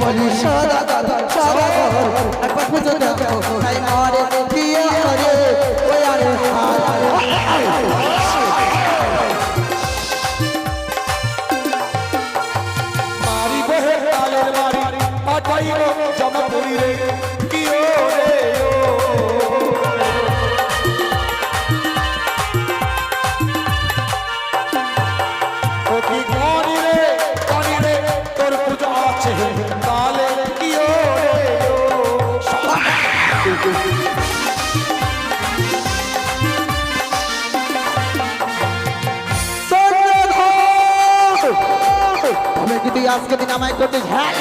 বলি সাদা সাদা একবার পুজো আমায় করতিস হ্যাঁ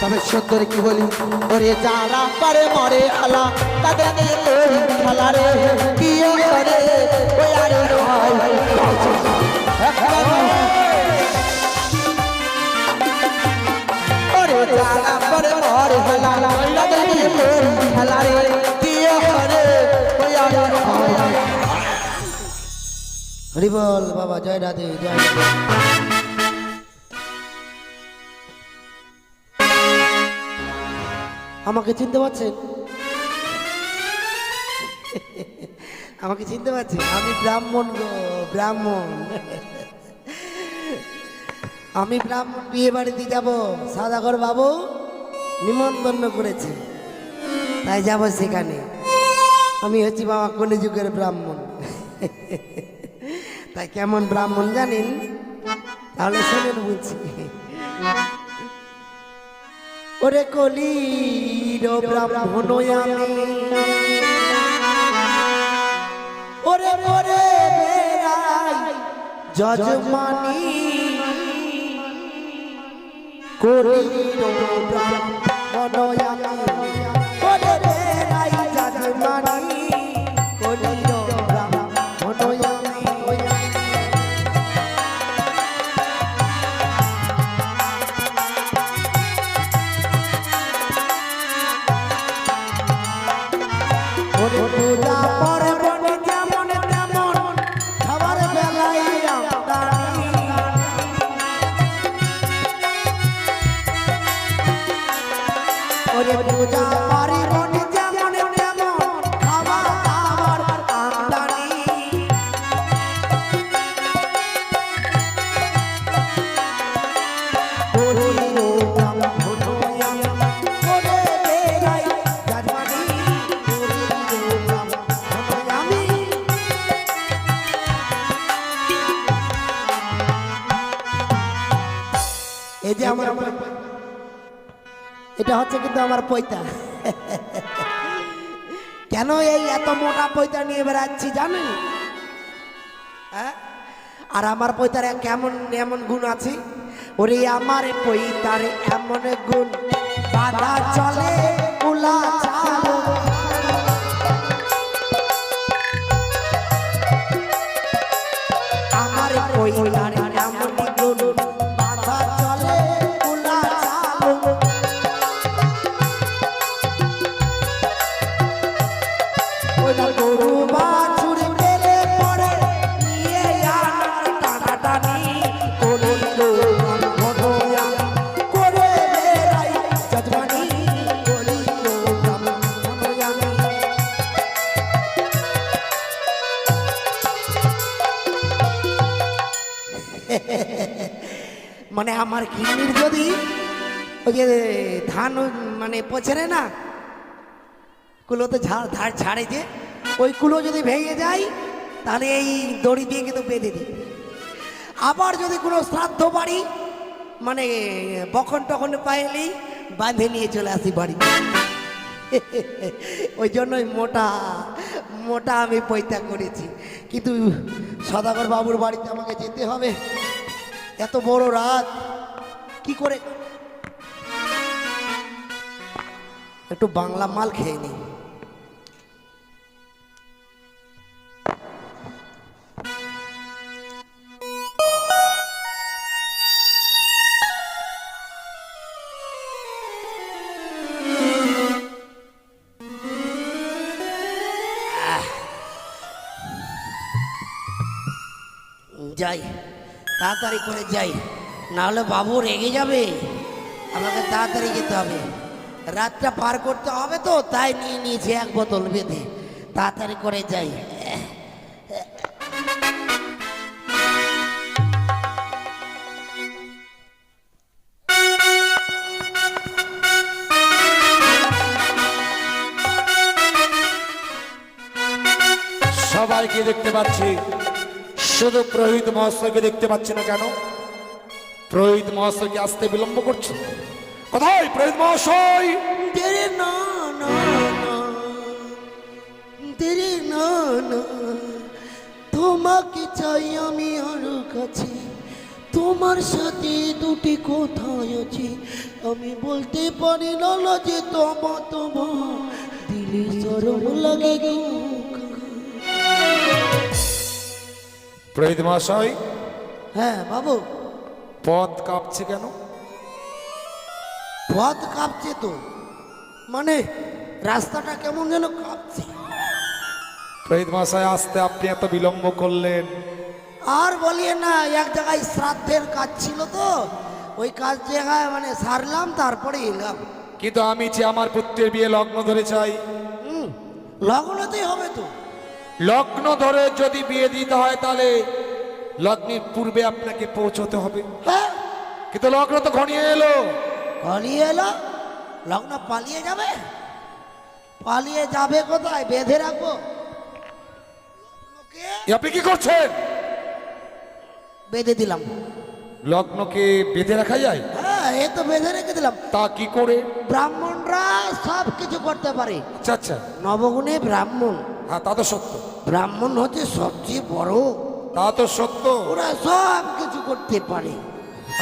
তবে সুন্দর কি বলি? ওরে যারা পারে মরে আলা, তাদের খেলা ওই খেলা রে, কি হরিবল বাবা, জয় রাধে, জয় আমাকে চিনতে পারছেন? আমাকে চিনতে পারছেন? আমি ব্রাহ্মণ গো, ব্রাহ্মণ। আমি ব্রাহ্মণ বিয়ে বাড়িতে যাব, সাদাগর বাবু নিমন্ত্রণ করেছে। তাই যাব সেখানে। আমি হচ্ছি বাবা কলিযুগের ব্রাহ্মণ। তাই কেমন ব্রাহ্মণ জানেন? তাহলে শুনেন বলছি। ওরে কলির ব্রাহ্মণ ওরে ওরে যজমানি। কলির ব্রাহ্মণ ওরে পূজা এটা হচ্ছে কিন্তু আমার পৈতা। কেন এই এত মোটা পৈতা নিয়ে বেড়াচ্ছি জানেন? হ্যাঁ? আর আমার পৈতার কেমন, এমন গুণ আছে? ওরে আমার পৈতার এমন গুণ। বাধা চলে, উলা ধান মানে পচরে না, কুলোতে ঝাড় ধার ছাড়ে যে, ওই কুলো যদি ভেঙে যায়, তাহলে এই দড়ি দিয়ে কিন্তু বেঁধে দিই। আবার যদি কোনো শ্রাদ্ধ বাড়ি মানে বখন টখন পাইলেই বাঁধে নিয়ে চলে আসি বাড়ি। ওই জন্যই মোটা মোটা আমি পৈতা করেছি। কিন্তু সদাগর বাবুর বাড়িতে আমাকে যেতে হবে। এত বড় রাত, কি করে একটু বাংলা মাল খেয়ে নিই। যাই, তাড়াতাড়ি করে যাই, নাহলে বাবু রেগে যাবে। আমাকে তাড়াতাড়ি যেতে হবে। রাতটা পার করতে হবে তো, তাই নিয়ে নিয়েছি এক বোতল বেঁধে। তাড়াতাড়ি করে যাই। সবাইকে দেখতে পাচ্ছি। শুধু প্রহিত মহাশয়কে দেখতে পাচ্ছি না কেন? প্রহিত মহাশয়কে আসতে বিলম্ব করছে? কোথায় প্রহিত মহাশয়। তেরে না না না তেরে না না তোমাকে চাই আমি আরও কাছে। তোমার সাথে দুটি কোথায় আছে। আমি বলতে পারি না যে তোমা তোমা দিলে সরম লাগে প্রহিত মহাশয় হ্যাঁ বাবু। পথ কাঁপছে কেন? পথ কাঁপছে তো। মানে রাস্তাটা কেমন যেন কাঁপছে। প্রহিত মহাশয় আসতে আপনি এত বিলম্ব করলেন। আর বলিয়ে না এক জায়গায় শ্রাদ্ধের কাজ ছিল তো। ওই কাজ জায়গায় মানে সারলাম তারপরে এলাম। কিন্তু আমি যে আমার পুত্রের বিয়ে লগ্ন ধরে চাই। হুম লগ্নতেই হবে তো। লগ্ন ধরে যদি বিয়ে দিতে হয় তাহলে লগ্নের পূর্বে আপনাকে পৌঁছতে হবে। হ্যাঁ। কিন্তু লগ্ন তো ঘনিয়ে এলো। পালিয়ে এলো? লগ্ন পালিয়ে যাবে? পালিয়ে যাবে কোথায়? বেঁধে রাখব। আপনি কি করছেন? বেঁধে দিলাম। লগ্নকে বেঁধে রাখা যায়? হ্যাঁ এ তো বেঁধে রেখে দিলাম। তা কি করে? ব্রাহ্মণরা সব কিছু করতে পারে। আচ্ছা আচ্ছা। নবগুণে ব্রাহ্মণ। হ্যাঁ তা তো সত্য। ব্রাহ্মণ হচ্ছে সবচেয়ে বড়। তা তো সত্য। ওরা সব কিছু করতে পারে।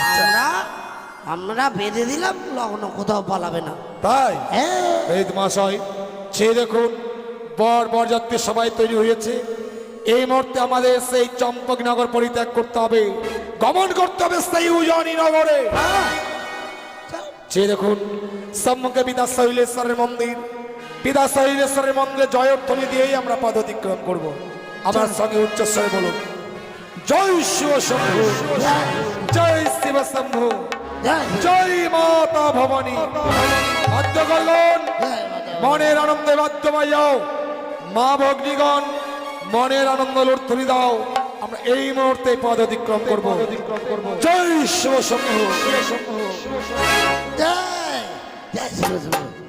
আমরা আমরা বেঁধে দিলাম লগ্ন কোথাও পালাবে না। তাই? হ্যাঁ। এই মহাশয় সে দেখুন বর বরযাত্রী সবাই তৈরি হয়েছে। এই মুহূর্তে আমাদের সেই চম্পকনগর পরিত্যাগ করতে হবে। গমন করতে হবে সেই উজানি নগরে। সে দেখুন সম্মুখে বিদা শৈলেশ্বরের মন্দির। বিদা শৈলেশ্বরের মন্দিরে জয়ধ্বনি দিয়েই আমরা পদ অতিক্রম করব। আমার সঙ্গে উচ্চস্বরে বলুন জয় শিব শম্ভু। জয় শিব শম্ভু। জয় জয় মাতা ভবানী। বাদ্য করলেন। মাতা। মনের আনন্দে বাদ্য যাও মা ভগ্নিগণ মনের আনন্দ লুর্ধনি দাও। আমরা এই মুহূর্তে পদ অতিক্রম করব। জয় শিব শম্ভু জয় জয় শিব শিব।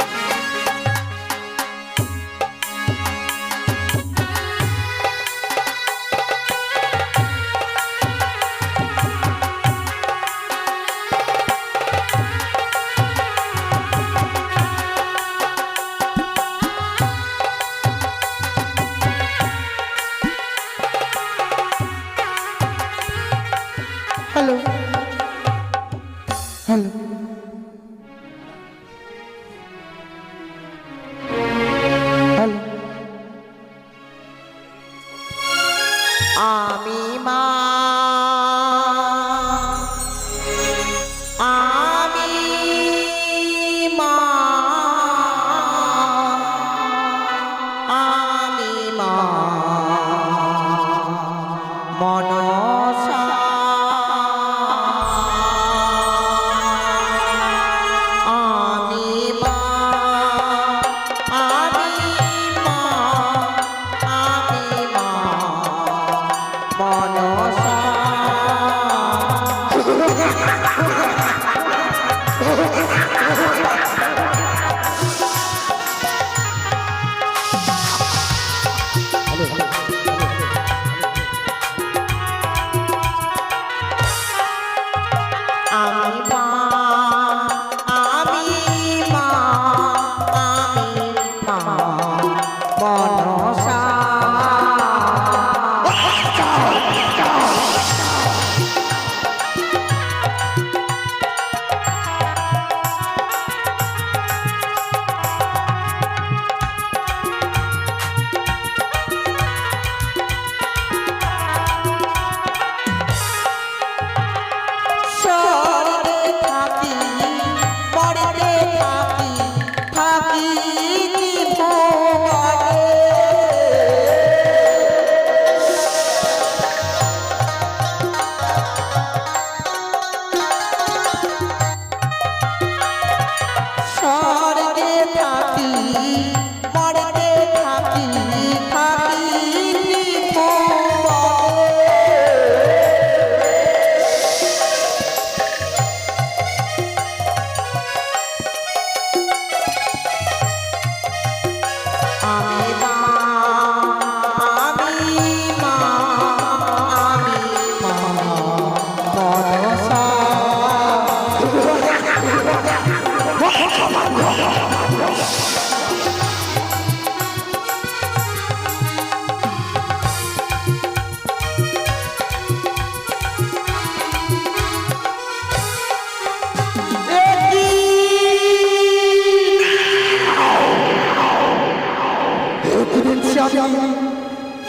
আমি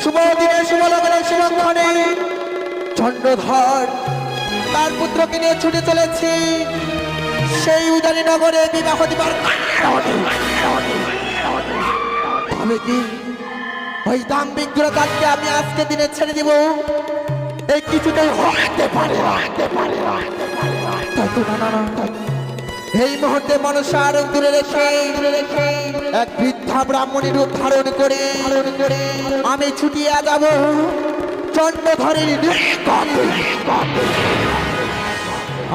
শুভ দিনে শুভ লগ্নে শুভক্ষণে চন্দ্রধর তার পুত্রকে নিয়ে ছুটে চলেছি। সেই উদানী নগরে বিবাহ দিবার আমি কি ওই দাম্বিক তাকে আমি আজকে দিনে ছেড়ে দিব? এই কিছুতেই হতে পারে হতে পারে। তাই তো না, না, না, এই মুহূর্তে মনসার দূরে রেখে এক বৃদ্ধা ব্রাহ্মণের রূপ ধারণ করে, আমি ছুটিয়া যাব চন্দ্রধরের।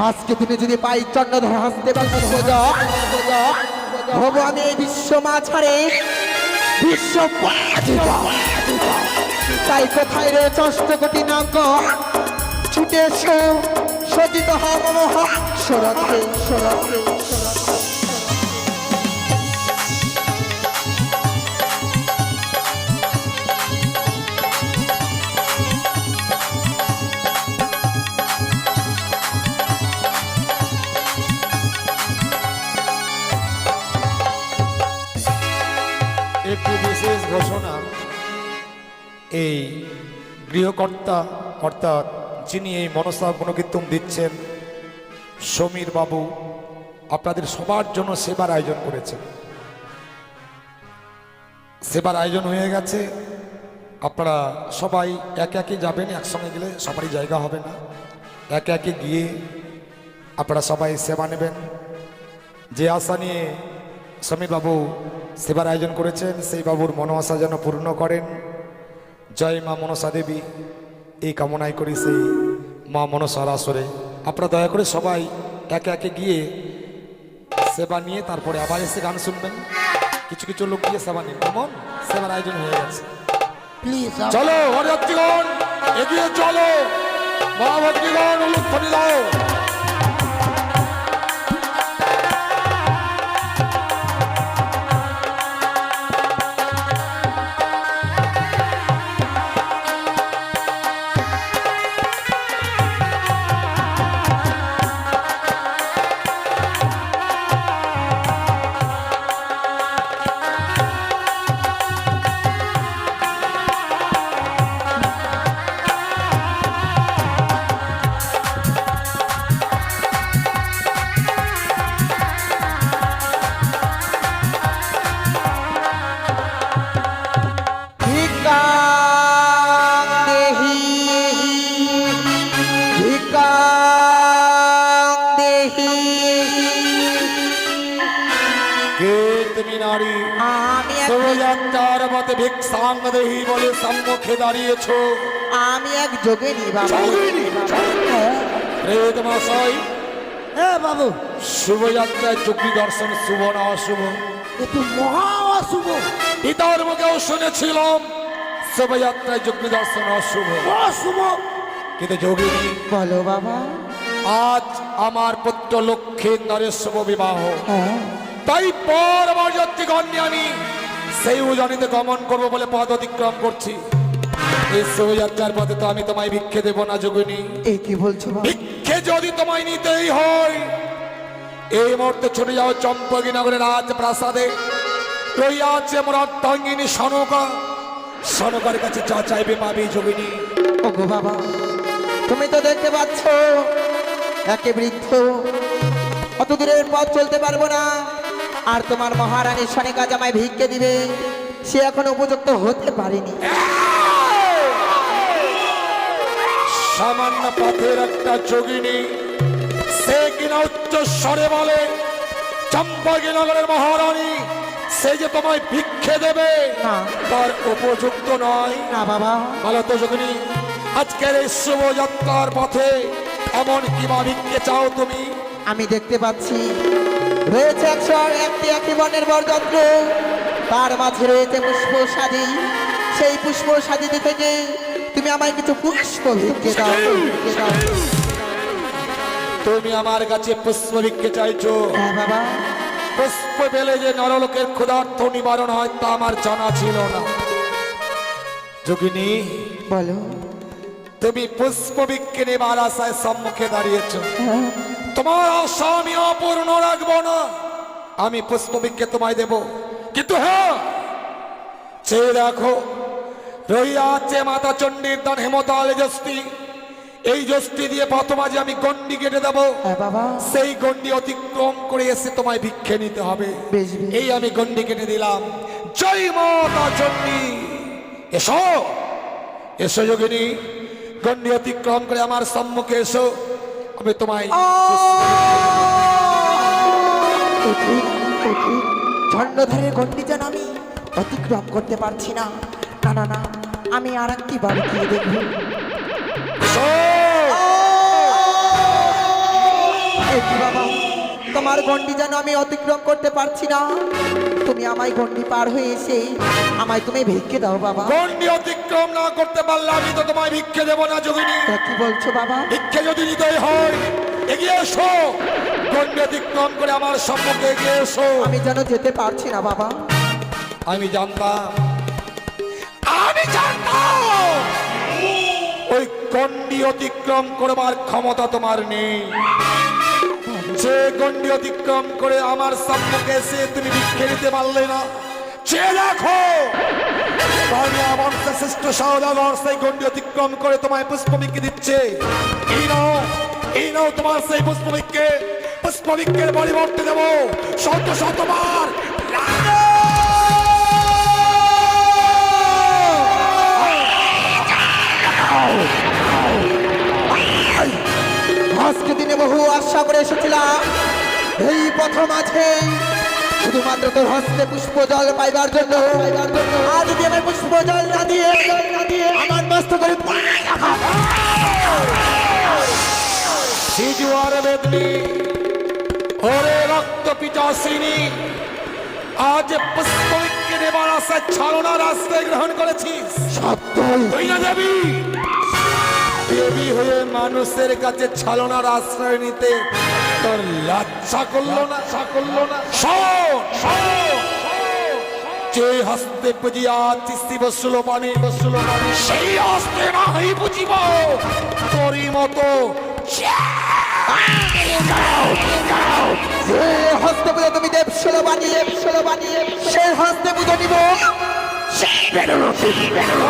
আজকে তুমি যদি পাই চন্দ্রধর হাসতে হব এই বিশ্ব মাঝারে, বিশ্ব পরাজিত। তাই কোথায় রয়েছে অষ্টকোটি নাগ ছুটে এসো সজিত একটি বিশেষ ঘোষণা। এই গৃহকর্তা অর্থাৎ যিনি এই মনসা গুণকীর্তন দিচ্ছেন সমীর বাবু আপনাদের সবার জন্য সেবার আয়োজন করেছেন সেবার আয়োজন হয়ে গেছে। আপনারা সবাই একে একে যাবেন, একসঙ্গে গেলে সবারই জায়গা হবে না। একে একে গিয়ে আপনারা সবাই সেবা নেবেন। যে আশা নিয়ে সমীরবাবু সেবার আয়োজন করেছেন, সেই বাবুর মনোআশা যেন পূর্ণ করেন। জয় মা মনসা দেবী, এই কামনাই করি সেই মা মনসার আসরে। আপনারা দয়া করে সবাই একে একে গিয়ে সেবা নিয়ে তারপরে আবার এসে গান শুনবেন। কিছু কিছু লোক গিয়ে সেবা নিন কেমন? সেবার আয়োজন হয়ে গেছে। প্লিজ চলো হরিযাত্রীগণ এগিয়ে চলো। মহাভারতীগণ উলুধ্বনি দাও। সম্মুখে দাঁড়িয়েছো। আমি এক যোগিনী বাবা? হ্যাঁ। প্রেত মশাই হ্যাঁ বাবু। শুভযাত্রায় চোখী দর্শন শুভ না অশুভ? এ তো মহা অশুভ। পিতার মুখেও শুনেছিলাম শোভাযাত্রায় চোখী দর্শন অশুভ। অশুভ। কিন্তু যোগিনী বলো বাবা। আজ আমার পুত্র লক্ষ্মীন্দরের শুভ বিবাহ। হ্যাঁ। তাই পর আমার যাত্রীগণ আমি সেই উজানিতে গমন করব বলে পথ অতিক্রম করছি। এই শোভাযাত্রার পথে তো আমি তোমায় ভিক্ষে দেব না যোগিনী। এই কি বলছো ভিক্ষে যদি তোমায় নিতেই হয় এই মুহূর্তে ছুটে যাও চম্পকী নগরের রাজ প্রাসাদে রইয়া আছে আমার অর্ধাঙ্গিনী সনকা। সনকার কাছে যা চাইবে পাবি যোগিনী। ওগো বাবা তুমি তো দেখতে পাচ্ছ একে বৃদ্ধ। অত দূরের পথ চলতে পারব না। আর তোমার মহারানী সনিকা জামাই ভিক্ষে দিবে সে এখন উপযুক্ত হতে পারেনি। সামান্য পথের একটা যোগিনী সে কিনা উচ্চ স্বরে বলে চম্পকী নগরের মহারানী সে যে তোমায় ভিক্ষে দেবে না। তার উপযুক্ত নয়। না বাবা। ভালো তো যোগিনী আজকের এই শুভযাত্রার পথে এমন কিবা ভিক্ষে চাও তুমি? আমি দেখতে পাচ্ছি রয়েছে একশো একটি একটি বর্ণের বরযন্ত্র। তার মাঝে রয়েছে পুষ্প সাজি। সেই পুষ্প সাজিতে থেকে তুমি আমায় কিছু পুষ্প ভিক্ষে দাও। তুমি আমার কাছে পুষ্প ভিক্ষে চাইছো। হ্যাঁ বাবা। পুষ্প পেলে যে নরলোকের ক্ষুধার্থ নিবারণ হয় তা আমার জানা ছিল না। যোগিনী বলো। তুমি পুষ্প নেবার আশায় সম্মুখে দাঁড়িয়েছো। হ্যাঁ। তোমার আশা আমি অপূর্ণ রাখব না। আমি পুষ্প ভিক্ষে তোমায় দেব। কিন্তু হ্যাঁ চেয়ে দেখো রহিয়া আছে মাতা চণ্ডীর দান হেমতাল যষ্টি এই যষ্টি দিয়ে প্রথমাজে আমি গন্ডি কেটে দেবো হ্যাঁ বাবা। সেই গন্ডি অতিক্রম করে এসে তোমায় ভিক্ষে নিতে হবে। এই আমি গন্ডি কেটে দিলাম। জয় মাতা চণ্ডী। এসো এসো যোগিনী। গন্ডি অতিক্রম করে আমার সম্মুখে এসো। আমি তোমায়। ঝন্ডধারের গন্ডি যেন আমি অতিক্রম করতে পারছি না। না না না আমি আর একটি বাড়ি গিয়ে দেখব। বাবা তোমার গন্ডি যেন আমি অতিক্রম করতে পারছি না। তুমি আমায় গন্ডি পার হয়ে এসে আমায় তুমি ভিক্ষে দাও বাবা। গন্ডি অতিক্রম না করতে পারলে আমি তো তোমায় ভিক্ষে দেবো না যোগিনী। কি বলছো বাবা? ভিক্ষে যদি নিতেই হয় এগিয়ে এসো। গন্ডি অতিক্রম করে আমার সম্মুখে এগিয়ে এসো। আমি যেন যেতে পারছি না বাবা। আমি জানতাম আমি জানতাম ওই গন্ডি অতিক্রম করবার ক্ষমতা তোমার নেই। যে গন্ডি অতিক্রম করে আমার সম্মুখে এসে তুমি ভিক্ষে নিতে পারলে না বাংলা বংশের শ্রেষ্ঠ সহদাগর সেই গন্ডি অতিক্রম করে তোমায় পুষ্পবিক্ষে দিচ্ছে। এই নাও এই নাও তোমার সেই পুষ্পবিক্ষে পুষ্পবিক্ষের পরিবর্তে দেবো শত শতবার আজকে দিনে বহু আশা করে এসেছিলাম। এই প্রথম আছে। শুধুমাত্র তোর হস্তে পুষ্প জল পাইবার জন্য। আজ যদি আমি পুষ্প জল না দিয়ে আমার মস্ত করে সিজুয়ার বেদনি ওরে রক্ত পিচাসিনী আজ পুষ্পবিক্ষে নেবার আশা ছাড়নার আশ্রয় গ্রহণ করেছিস। সত্যই। তুই না দেবী হয়ে মানুষের কাছে ছালনার আশ্রয় নিতে তোর লজ্জা করল না? করল না? শোন, শোন, শোন। যে হস্তে বুঝিয়া তিস্তি বসল পানি বসল পানি সেই হস্তে না হই বুঝিব তোরই মতো। যে হস্তে পুজো তুমি দেব ষোলো বানিয়ে দেব ষোলো বানিয়ে সেই হস্তে পুজো নিব। ওরা সর্বস্ব মিলে গেল।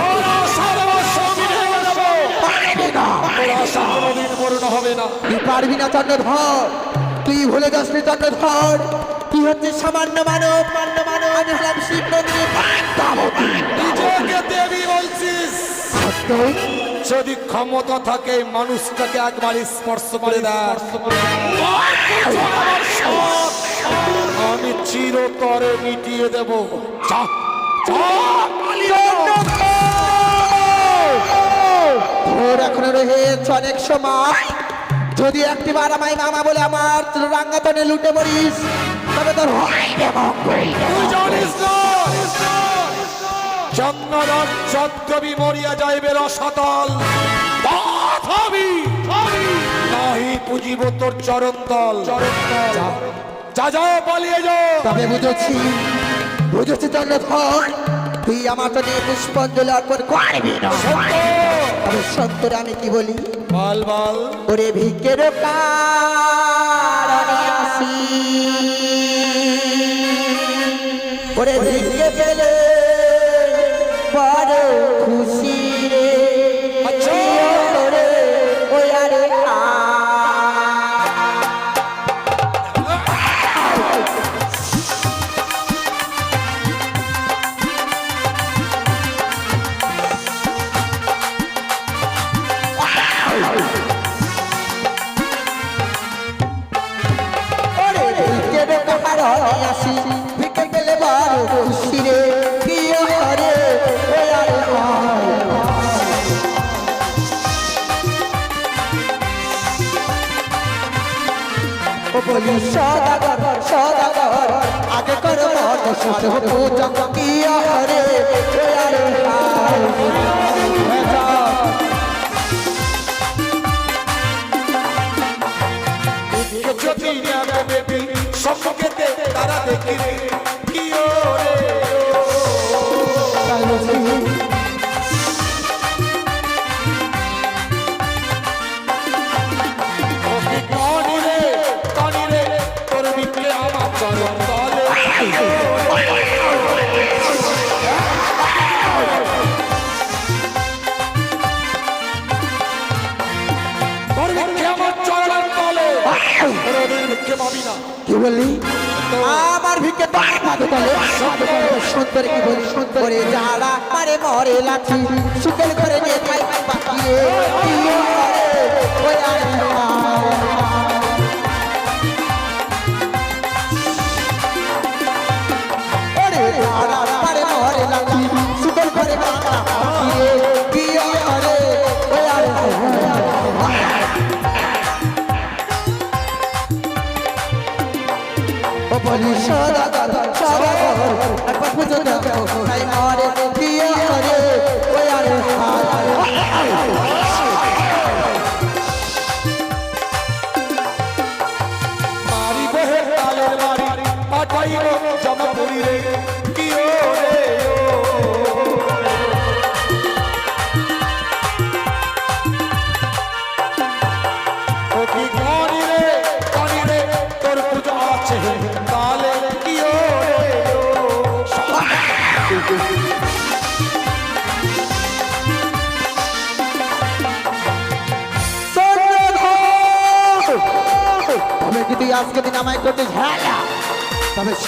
তোর আশা কোনোদিন পূর্ণ হবে না তুই পারবি না চন্দ্রধর। তুই ভুলে যাস নি চন্দ্রধর। তুই হচ্ছে সামান্য মানব মান্য মানব। আমি হলাম শিব নন্দিনী। নিজেকে দেবী বলছিস। যদি ক্ষমতা থাকে মানুষটাকে একবার স্পর্শ করে দেয় আমি চিরতরে মিটিয়ে দেব। পালিয়ে যা। তোর এখনও রয়েছে অনেক সময়। যদি একটিবার আমায় মামা বলে আমার রাঙ্গাতনে লুটে পড়িস তবে তোর না? চন্দ্রনাথ চন্দ্রবি মরিয়া যাইবে রসাতল। নাহি পুজিব তোর চরণ তল যা, যা যাও পালিয়ে যাও তবে বুঝেছি বুঝেছি চন্দ্রধর তুই আমার তো নিয়ে পুষ্পাঞ্জলি অর্পণ করবি না। তবে সত্তরে আমি কি বলি? বল বল। ওরে ভিকের কারণে আসি ওরে ভিকে আসি, ভিকে পেলে বড় খুশি রে। বলি, সদাগর সদাগর আগে কর মন সুত পূজা কি হরে আরে যদি সম্মুখেতে তারা দেখিবে কি ওরে? তলে সুন্দর কি বলি, সুন্দর যারা মারে মরে লাঠি করে নিয়ে খাই পাকিয়ে করে করে করে বলি, সদা সদা একবার পুজো দাও তাই মারে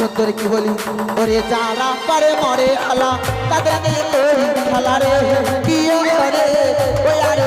সুন্দর কি বলি? ওরে যারা পারে মরে আলা তাদের খালারে কি করে ওই আরে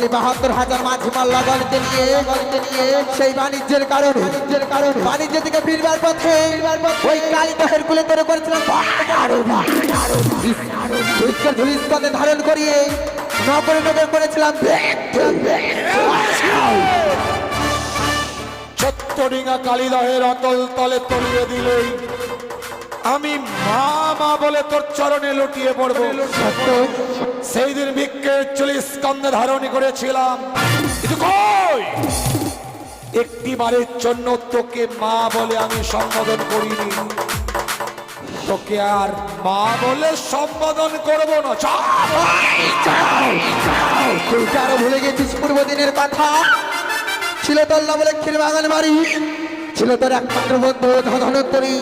গিয়েছিলি বাহাত্তর হাজার মাঝ মাল্লা গলিতে নিয়ে গলিতে নিয়ে সেই বাণিজ্যের কারণে বাণিজ্যের কারণ বাণিজ্য থেকে ফিরবার পথে ওই কালী দহের কুলে তোরে করেছিলাম ধারণ করিয়ে নকরে নকর করেছিলাম। ছত্তডিঙা কালিদহের অতল তলে তলিয়ে দিলেই আমি মা মা বলে তোর চরণে লুটিয়ে পড়ব। সেই দিন ভিক্ষে চল্লিশ স্কন্ধে ধারণ করেছিলাম। একটি বারের জন্য তোকে মা বলে আমি সম্বোধন করিনি। তোকে আর মা বলে সম্বোধন করব না। আরও ভুলে গেছিস পূর্বদিনের কথা। ছিল তোর না বলে ক্ষীর বাগান বাড়ি। ছিল তোর একমাত্র বন্ধু ধনন্তরী।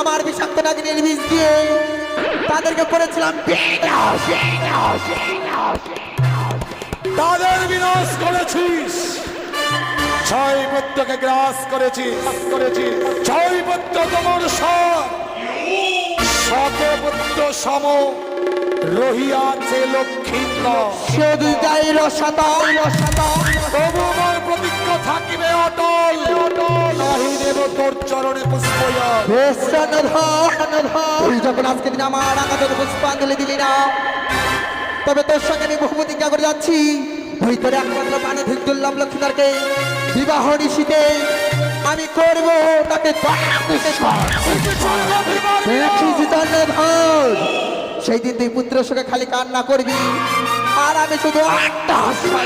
আমার বিষাক্ত নাগিনীর বীজ দিয়ে তাদেরকে করেছিলাম। তাদের বিনাশ করেছিস। ছয় পুত্রকে গ্রাস করেছিস। করেছিস ছয় পুত্র তোমার পুত্র সম। রহিয়াছে লক্ষ্মীন্দর শুধু যাই রসাতা রসাতা তবু আমার প্রতিজ্ঞা থাকিবে অটল। নাহি দেব তোর চরণে পুষ্পয়া যখন আজকে দিন আমার আকাশের পুষ্পাঞ্জলি দিলি না। তবে তোর সঙ্গে আমি বহু প্রতিজ্ঞা করে যাচ্ছি। ওই তোর একমাত্র পানে ধুললাম লক্ষ্মীদারকে বিবাহ নিশীতে আমি করব তাকে সেই দিন তুই পুত্র সঙ্গে খালি কান্না করবি। আর আমি শুধু একটা হাসবো।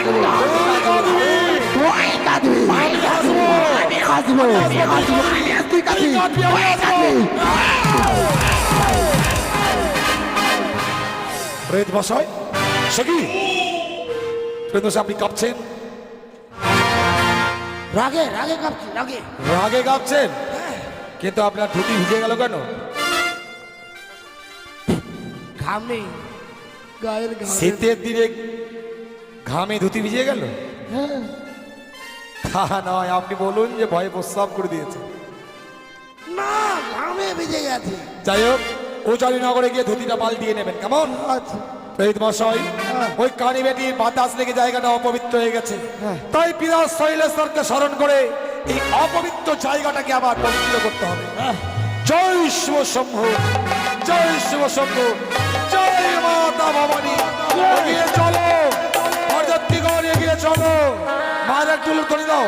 তুই কাঁদবি। প্রেত বসায় সে কি প্রেত বসায় আপনি কাঁপছেন রাগে রাগে কাঁপছি রাগে। রাগে কাঁপছেন? কিন্তু আপনার ধুতি ভিজে গেল কেন? ঘাম নেই। গায়ের শীতের দিনে ঘামে ধুতি ভিজে গেল? তা নয় আপনি বলুন যে ভয়ে প্রস্রাব করে দিয়েছে। না ঘাম ভিজে গেছি। যাই হোক উজানি নগরে গিয়ে ধুতিটা পাল্টিয়ে নেবেন কেমন? আচ্ছা। মশাই হ্যাঁ। ওই কানি বেটির বাতাস লেগে জায়গাটা অপবিত্র হয়ে গেছে। তাই পিতা শৈলেশ্বরকে স্মরণ করে এই অপবিত্র জায়গাটাকে আবার পবিত্র করতে হবে। জয় শিব শম্ভু জয় শিব শম্ভু জয় মাতা ভবানী। এগিয়ে চলো হরদত্তিগণ এগিয়ে চলো। মায়ের একটু করে দাও।